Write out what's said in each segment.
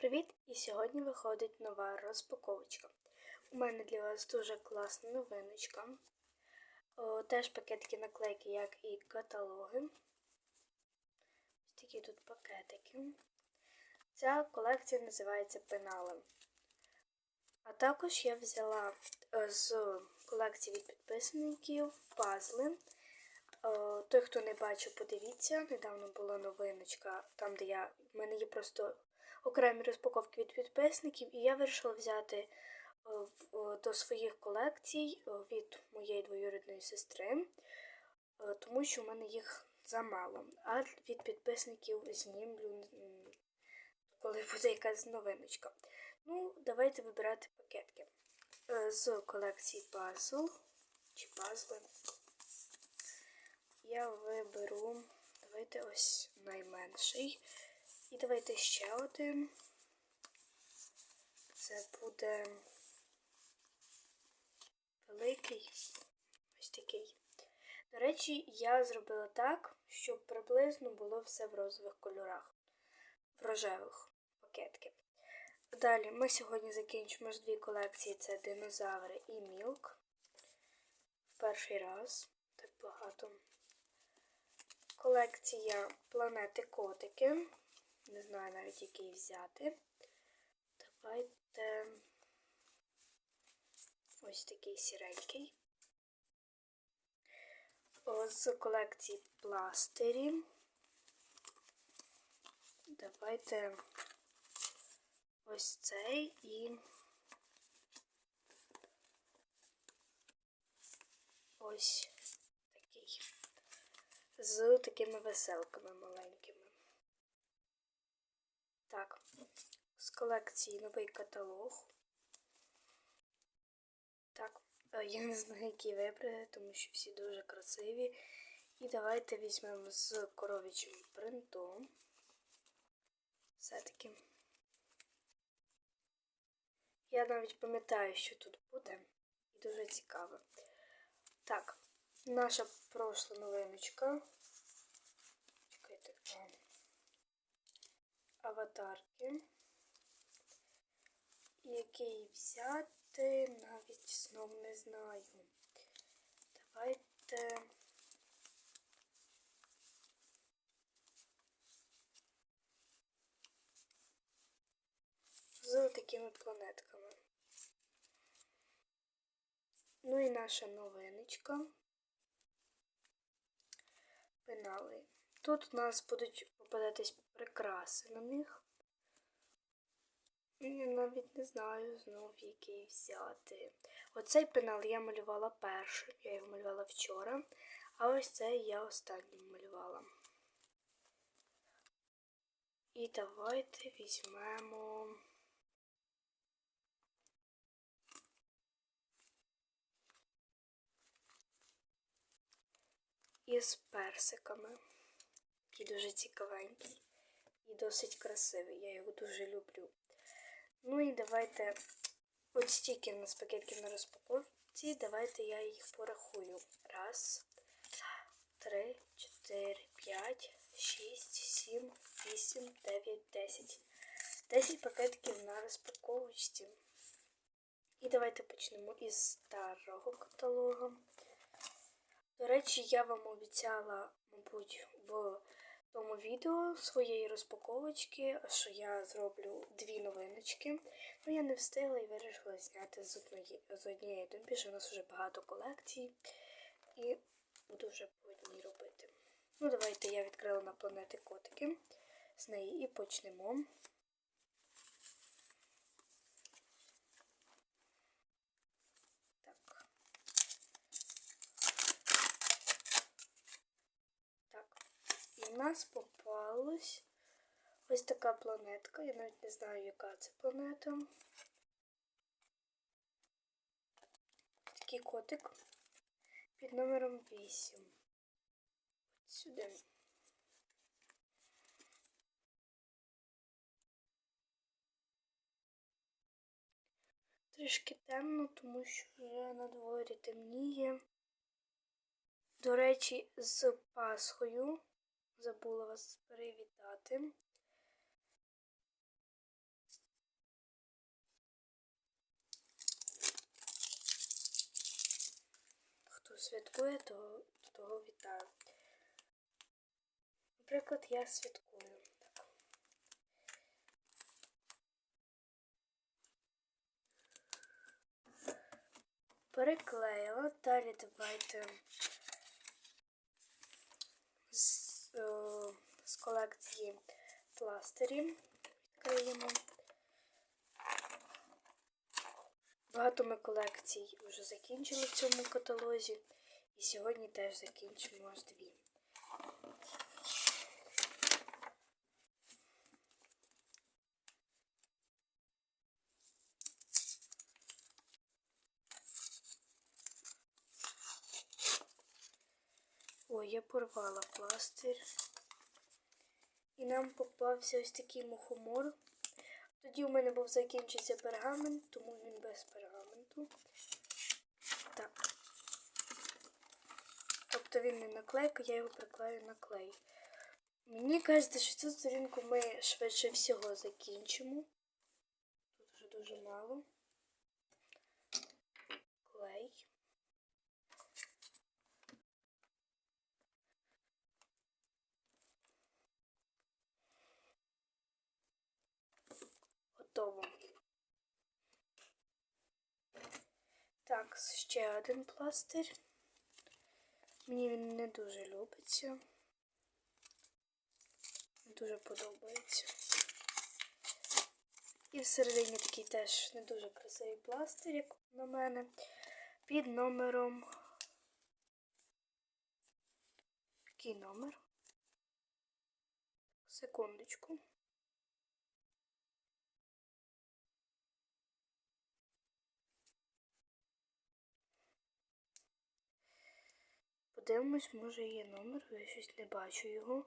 привіт! І сьогодні виходить нова розпаковочка. У мене для вас дуже класна новиночка. О, теж пакетики наклейки, як і каталоги. Ось такі тут пакетики. Ця колекція називається Пенали. А також я взяла е, з колекції від підписників пазли. Той, хто не бачив, подивіться. Недавно була новиночка, там, де я. в мене є просто окремі розпаковки від підписників, і я вирішила взяти е, е, до своїх колекцій е, від моєї двоюрідної сестри, тому що в мене їх замало. А від підписників знімлю, коли буде якась новиночка. Ну, давайте вибирати пакетки. З колекції пазл чи пазли. Я виберу, давайте ось найменший. І давайте ще один. Це буде великий. Ось такий. До речі, я зробила так, щоб приблизно було все в розових кольорах, в рожевих пакетки. Далі ми сьогодні закінчимо ж дві колекції: це динозаври і мілк. В перший раз так багато. Колекція планети котики. Не знаю навіть який взяти. Давайте ось такий сіренький. З колекції пластирі. Давайте ось цей і ось такий. З такими веселками маленькими. Так, з колекції новий каталог. Так, е, я не знаю, які вибрати, тому що всі дуже красиві. І давайте візьмемо з коров'ячим принтом. Все-таки. Я навіть пам'ятаю, що тут буде. І дуже цікаво. Так, наша прошла новиночка. Чекайте. а, Аватарки. Який взяти, навіть знов не знаю. Давайте. З такими планетками. Ну і наша новиночка. Пенали. Тут у нас будуть попадатись прикраси на них. Я навіть не знаю знов який взяти. Оцей пенал я малювала першим, я його малювала вчора, а ось цей я останнім малювала. І давайте візьмемо. Із персиками. Який дуже цікавенький і досить красивий. Я його дуже люблю. Ну і давайте от стільки в нас пакетків на розпаковці. Давайте я їх порахую. Раз, три, чотири, п'ять, шість, сім, вісім, дев'ять, десять. Десять пакетків на розпаковочці. І давайте почнемо із старого каталогу. До речі, я вам обіцяла, мабуть, в тому відео своєї розпаковочки, що я зроблю дві новиночки. Ну, я не встигла і вирішила зняти з однієї, з однієї думки, що у нас вже багато колекцій. І буду вже по одній робити. Ну, давайте я відкрила на планети котики. З неї і почнемо. Так. Так. І в нас попалась ось така планетка. Я навіть не знаю, яка це планета. Такий котик під номером 8. От сюди. Трішки темно, тому що вже на дворі темніє. До речі, з Пасхою забула вас привітати. Хто святкує, то того вітаю. Наприклад, я святкую. Переклеїла, далі давайте з, е, колекції пластирів відкриємо. Багато ми колекцій вже закінчили в цьому каталозі. І сьогодні теж закінчимо дві. Я порвала пластир. І нам попався ось такий мухомор. Тоді у мене був закінчився пергамент, тому він без пергаменту. Так. Тобто він не наклейка, я його приклею на клей. Мені кажеться, що цю сторінку ми швидше всього закінчимо. Тут вже дуже мало. Клей. Готово. Так, ще один пластир. Мені він не дуже любиться. Не дуже подобається. І всередині такий теж не дуже красивий пластир, як на мене, під номером. Який номер? Секундочку. Подивимось, може є номер, я щось не бачу його.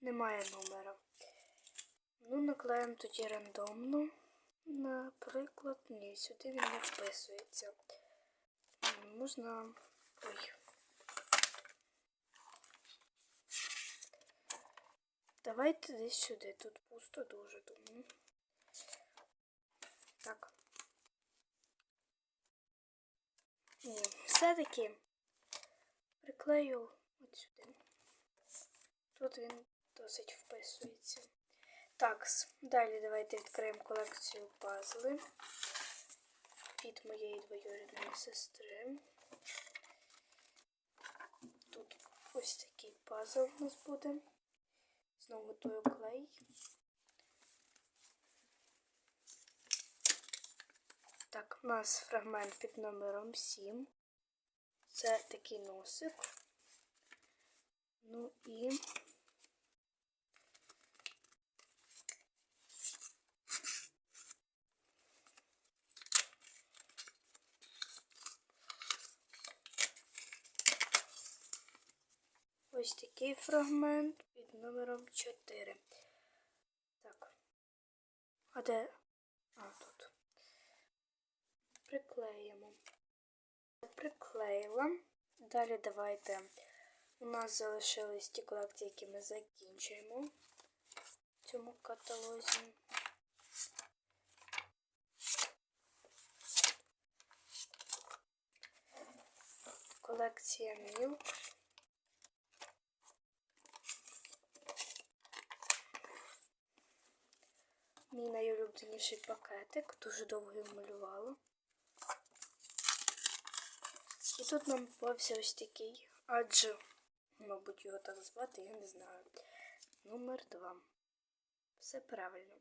Немає номера. Ну, наклеїмо тоді рандомно. Наприклад, ні, сюди він не вписується. Можна. Ой. Давайте десь сюди. Тут пусто дуже думаю. Так. Ні, все-таки приклею от сюди. Тут він досить вписується. Так, далі давайте відкриємо колекцію пазли від моєї двоюрідної сестри. Тут ось такий пазл у нас буде. Знову готую клей. Так, у нас фрагмент під номером 7. Це такий носик. Ну і ось такий фрагмент під номером 4. Так. А де? А. Приклеїмо. Приклеїла. Далі давайте. У нас залишились ті колекції, які ми закінчуємо в цьому каталозі. Колекція Мілк. Мій найулюбленіший пакетик. Дуже довго його малювала. І тут нам попався ось такий, адже, мабуть, його так звати, я не знаю. Номер два. Все правильно.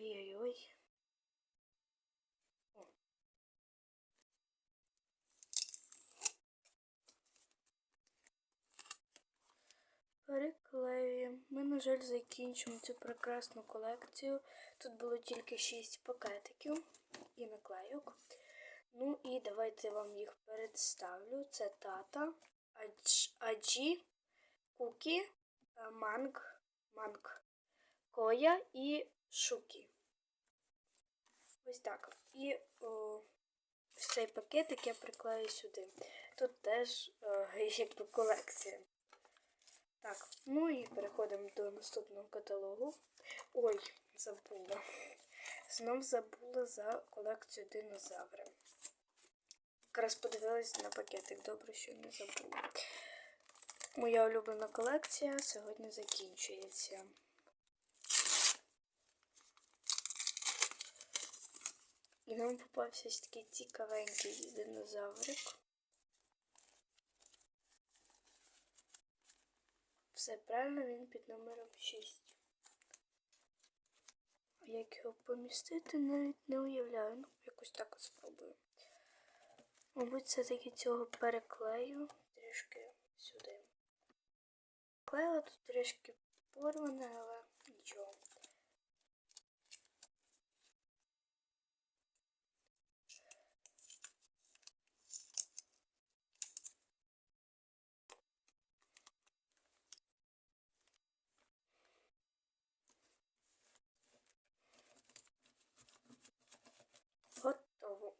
Ой-ой-ой. О. Переклеюємо. Ми, на жаль, закінчимо цю прекрасну колекцію. Тут було тільки 6 пакетиків і наклейок. Ну і давайте я вам їх представлю. Це тата, Адж- аджі, кукі, е, манг, манг, коя і шукі. Ось так. І о, цей пакетик я приклею сюди. Тут теж о, якби колекція. Так, ну і переходимо до наступного каталогу. Ой, забула. Знов забула за колекцію динозаври. Якраз подивилась на пакетик, добре, що не забула. Моя улюблена колекція сьогодні закінчується. І нам попався такий цікавенький динозаврик. Все правильно він під номером 6. Як його помістити, навіть не уявляю. Ну, якось так спробую. Мабуть, все-таки цього переклею трішки сюди. Клеїла тут трішки порване, але нічого. Готово.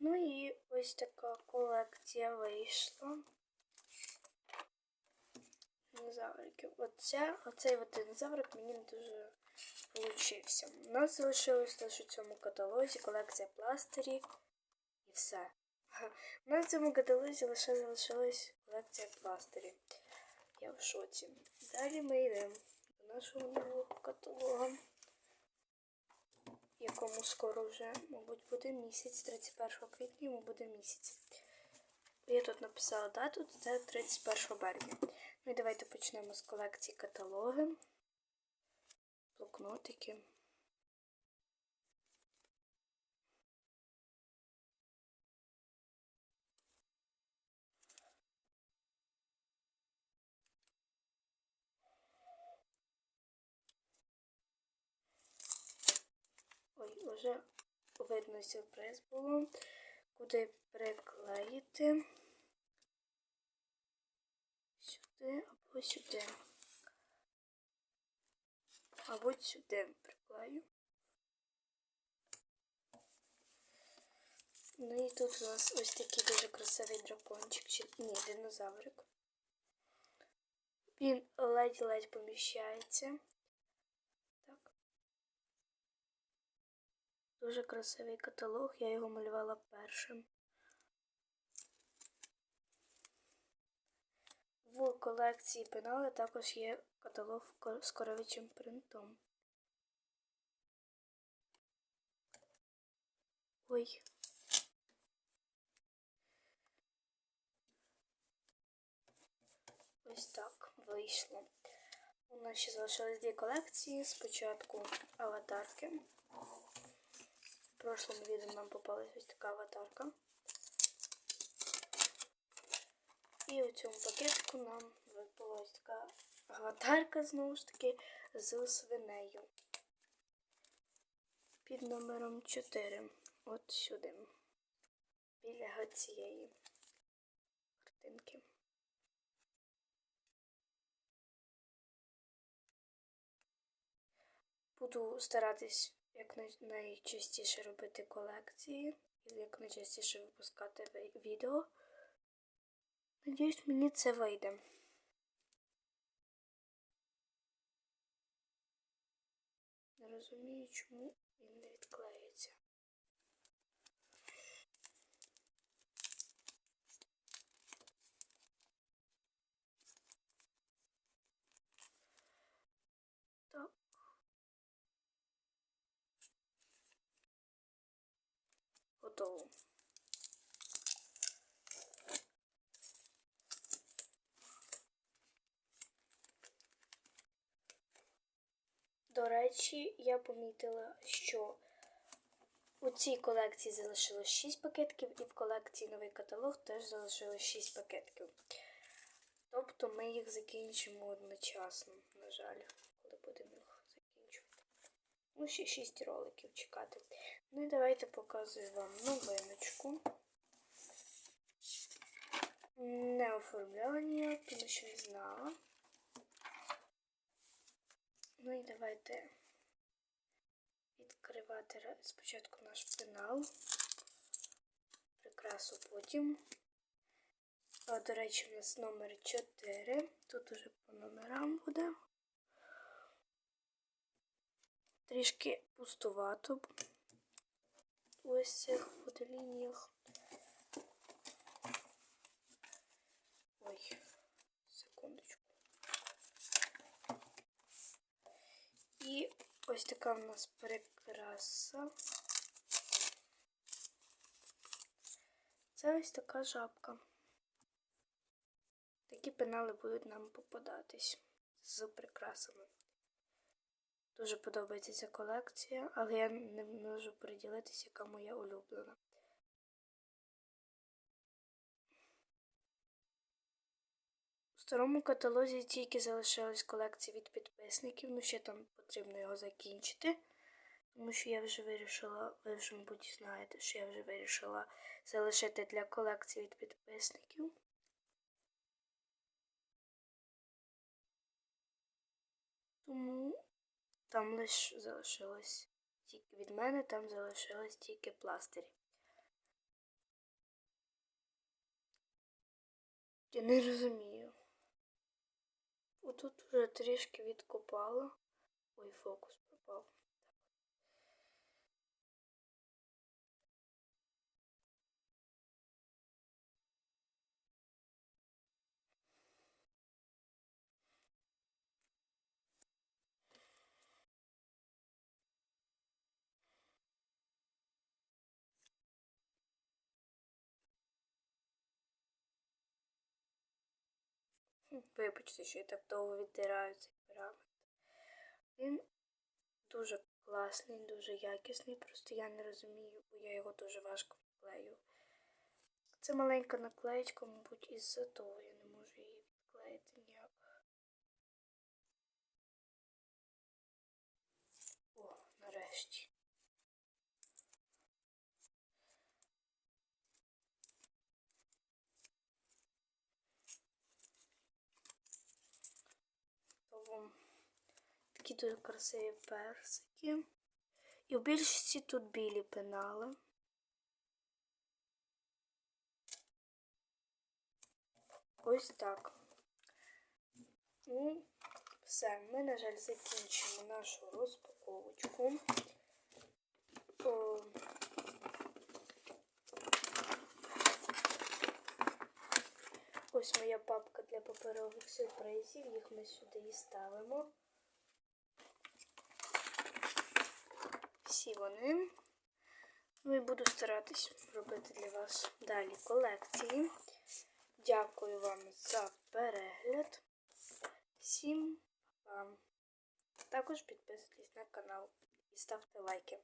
Ну і ось така колекція вийшла. Динозавриків. Оця, оцей динозаврик мені не дуже получився. У нас залишилось лише у цьому каталозі колекція пластирів і все. У нас в цьому каталозі лише залишилась колекція пластирів. Я в шоці. Далі ми йдемо до нашого нового каталога якому скоро вже, мабуть, буде місяць, 31 квітня йому буде місяць. Я тут написала дату, це 31 березня. Ну і давайте почнемо з колекції каталоги, блокнотики. Ой, вже видно сюрприз було. Куди приклеїти? Сюди або сюди. Або сюди приклею. Ну і тут у нас ось такий дуже красивий дракончик, чи ні, динозаврик. Він ледь-ледь поміщається. Дуже красивий каталог, я його малювала першим. В колекції пенали також є каталог з коровичим принтом. Ой. Ось так вийшло. У нас ще залишились дві колекції. Спочатку аватарки. В прошлому відео нам попалась ось така аватарка. І у цьому пакетику нам випала ось така аватарка, знову ж таки, з свинею. Під номером 4. От сюди. Біля цієї картинки. Буду старатись як найчастіше робити колекції і як найчастіше випускати відео. Надіюсь, мені це вийде. Не розумію, чому він не відклеїться. Так. Готово. До речі, я помітила, що у цій колекції залишилось 6 пакетків, і в колекції новий каталог теж залишилось 6 пакетків. Тобто ми їх закінчимо одночасно, на жаль, коли будемо їх закінчувати. Ну, ще 6 роликів чекати. Ну і давайте показую вам новиночку. Не оформляла ніяк, тому що не знала. Ну і давайте відкривати спочатку наш пенал, прикрасу потім. До речі, у нас номер 4. Тут уже по номерам буде. Трішки пустувато ось цих фотолініях. Ой, секундочку. І ось така в нас прикраса. Це ось така жабка. Такі пенали будуть нам попадатись з прикрасами. Дуже подобається ця колекція, але я не можу приділитися, яка моя улюблена. У старому каталозі тільки залишилась колекція від підписників, ну ще там потрібно його закінчити. Тому що я вже вирішила, ви вже, мабуть, знаєте, що я вже вирішила залишити для колекції від підписників. Тому там лише залишилось тільки від мене, там залишилось тільки пластирі. Я не розумію. Отут вже трішки відкопала. Ой, фокус пропав. Вибачте, що я так довго відтираю цей пергамент. Він дуже класний, дуже якісний, просто я не розумію, бо я його дуже важко відклею. Це маленька наклеєчка, мабуть, із-за того я не можу її відклеїти ніяк. О, нарешті. Того такі дуже красиві персики. І в більшості тут білі пенали. Ось так. Ну, все, ми, на жаль, закінчимо нашу розпаковочку. О, Ось моя папка для паперових сюрпризів. Їх ми сюди і ставимо. Всі вони. Ну і буду старатись робити для вас далі колекції. Дякую вам за перегляд. Всім вам. Також підписуйтесь на канал і ставте лайки.